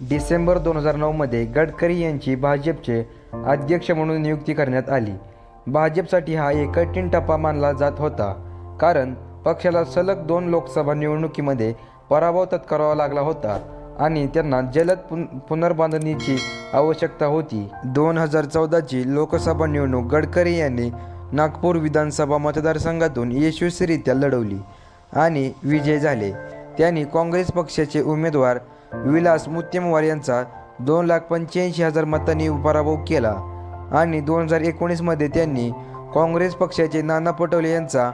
डिसेंबर दोन हजार नऊमध्ये गडकरी यांची भाजपचे अध्यक्ष म्हणून नियुक्ती करण्यात आली. भाजपसाठी हा एक कठीण टप्पा मानला जात होता. कारण पक्षाला सलग दोन लोकसभा निवडणुकीमध्ये पराभव तत्करावा लागला होता आणि त्यांना जलद पुन पुनर्बांधणीची आवश्यकता होती. दोन हजार चौदाची लोकसभा निवडणूक गडकरी यांनी नागपूर विधानसभा मतदारसंघातून यशस्वीरित्या लढवली आणि विजय झाले. त्यांनी काँग्रेस पक्षाचे उमेदवार विलास मुत्यमवार यांचा दोन लाख पंच्याऐंशी हजार मतांनी पराभव केला. आणि दोन हजार एकोणीसमध्ये त्यांनी काँग्रेस पक्षाचे नाना पटोले यांचा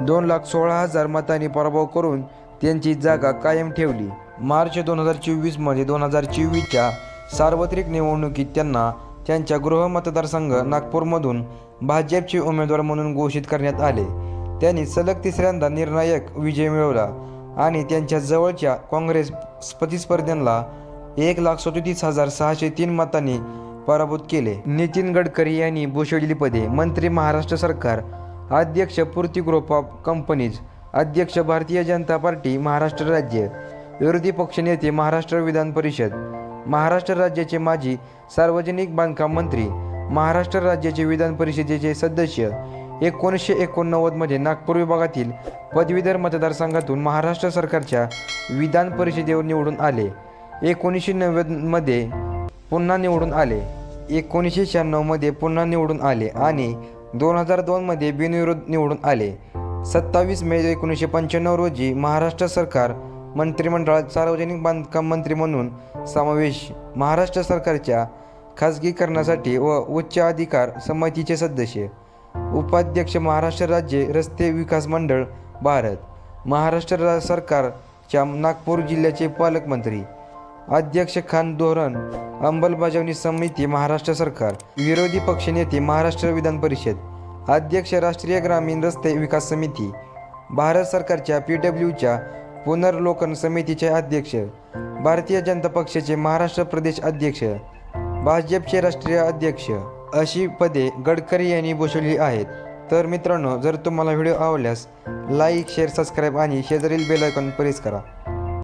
दोन लाख सोळा हजार मतांनी पराभव करून त्यांची जागा कायम ठेवली. मार्च दोन हजार चोवीसमध्ये दोन हजार चोवीसच्या सार्वत्रिक निवडणुकीत त्यांना त्यांच्या गृह मतदारसंघ नागपूरमधून भाजपचे उमेदवार म्हणून घोषित करण्यात आले. त्यांनी सलग तिसऱ्यांदा निर्णायक विजय मिळवला. आणि त्यांच्या जवळच्या काँग्रेस प्रतिस्पर्ध्यांना एक लाख सदोतीस हजार सहाशे तीन मतांनी पराभूत केले. नितीन गडकरी यांनी भूषवलेली पदे मंत्री महाराष्ट्र सरकार अध्यक्ष पूर्ती ग्रुप ऑफ कंपनीज अध्यक्ष भारतीय जनता पार्टी महाराष्ट्र राज्य विरोधी पक्षनेते महाराष्ट्र विधान परिषद महाराष्ट्र राज्याचे माजी सार्वजनिक बांधकाम मंत्री महाराष्ट्र राज्याचे विधान परिषदेचे सदस्य एकोणीसशे एकोणनव्वदमध्ये नागपूर विभागातील पदवीधर मतदारसंघातून महाराष्ट्र सरकारच्या विधान परिषदेवर निवडून आले. एकोणीसशे नव्वदमध्ये पुन्हा निवडून आले. एकोणीसशे शहाण्णवमध्ये पुन्हा निवडून आले आणि दोन हजार दोनमध्ये बिनविरोध निवडून आले. सत्तावीस मे एकोणीसशे पंच्याण्णव रोजी महाराष्ट्र सरकार मंत्रिमंडळात सार्वजनिक बांधकाम मंत्री म्हणून समावेश महाराष्ट्र सरकारच्या खाजगीकरणासाठी व उच्च अधिकार समितीचे सदस्य उपाध्यक्ष महाराष्ट्र राज्य रस्ते विकास मंडळ भारत. महाराष्ट्र सरकारच्या नागपूर जिल्ह्याचे पालकमंत्री. अध्यक्ष खान धोरण अंमलबजावणी समिती महाराष्ट्र सरकार. विरोधी पक्षनेते महाराष्ट्र विधान परिषद. अध्यक्ष राष्ट्रीय ग्रामीण रस्ते विकास समिती. भारत सरकारच्या पी डब्ल्यूच्या पुनर्लोकन समितीचे अध्यक्ष. भारतीय जनता पक्षाचे महाराष्ट्र प्रदेश अध्यक्ष. भाजपचे राष्ट्रीय अध्यक्ष. अशी पदे गडकरी यांनी भूषवली आहेत. तर मित्रांनो जर तुम्हाला व्हिडिओ आवडल्यास लाईक शेअर सबस्क्राईब आणि शेजारील बेल आयकॉन प्रेस करा.